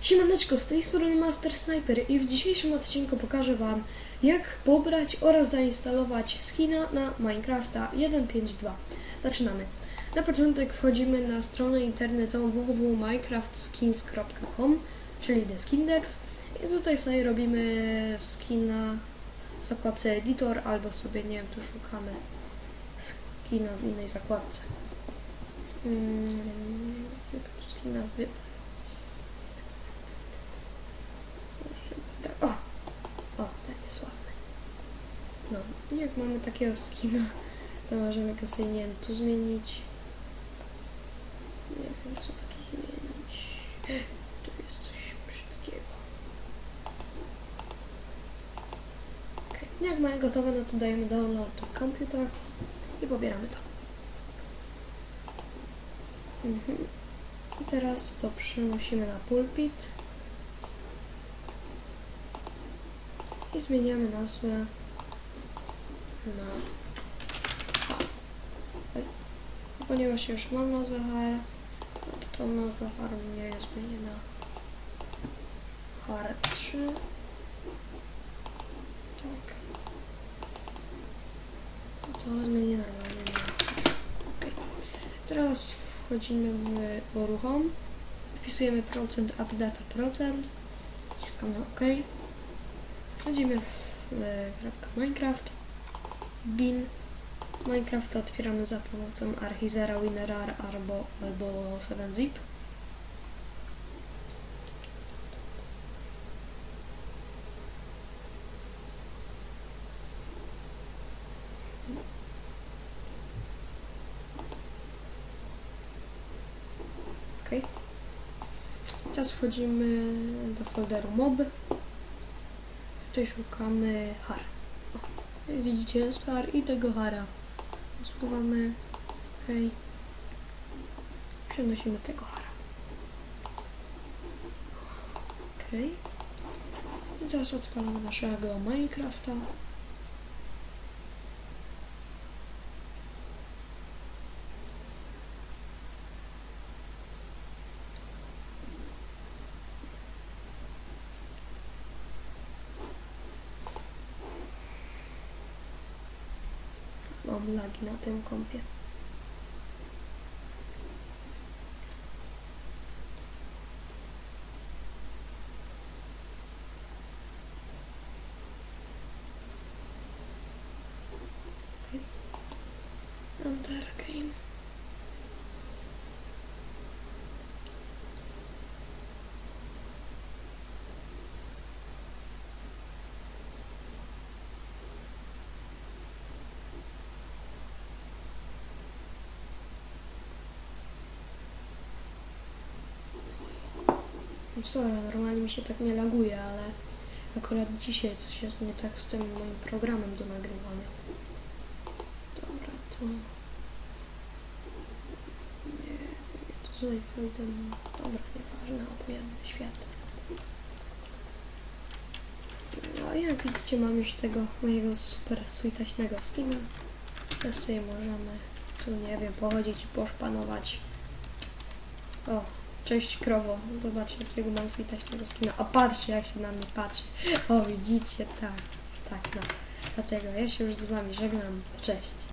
Siemaneczko, z tej strony Master Sniper i w dzisiejszym odcinku pokażę Wam jak pobrać oraz zainstalować skina na Minecrafta 1.5.2. Zaczynamy. Na początek wchodzimy na stronę internetową www.minecraftskins.com czyli Deskindex i tutaj sobie robimy skina w zakładce Editor albo sobie, nie wiem, tu szukamy skina w innej zakładce. Hmm, skina wybrać? Tak, o! O, ten jest ładny. No, i jak mamy takiego skina, to możemy go sobie, nie wiem, tu zmienić. Nie wiem, co by tu zmienić. Tu jest coś brzydkiego. Okej, jak mamy gotowe, no to dajemy download to computer i pobieramy to. Mhm. I teraz to przenosimy na pulpit. i zmieniamy nazwę na H. Oj. Ponieważ już mam nazwę HR, no to tą nazwę HR nie jest na HR3. Tak. No To zmienię normalnie na HR. Okay. Teraz wchodzimy w uruchom. Wpisujemy procent updata procent. Wciskamy OK. Wchodzimy w e, kropka Minecraft, bin, Minecraft otwieramy za pomocą Archizera, WinRAR albo, albo 7zip. Ok. Teraz wchodzimy do folderu mob. Tutaj szukamy har. Widzicie, jest har i tego hara. Zsuwamy. Okej. Przenosimy tego hara. Okej. I teraz odpalamy naszego Minecrafta. Mam lagi na tym kompie. Okay. Game. No Sorry, normalnie mi się tak nie laguje, ale akurat dzisiaj coś jest nie tak z tym moim programem do nagrywania. Dobra, to... Nie, nie to z iPhone'em. Dobra, nieważne, obojętny świat. No i jak widzicie mam już tego mojego super sweetaśnego skina. Teraz sobie możemy tu, nie wiem, pochodzić i poszpanować. O, Cześć krowo, zobacz jakiego mam switaśnego skina. A patrzcie jak się na mnie patrzy. O widzicie, tak, tak, no. Dlatego ja się już z wami żegnam. Cześć.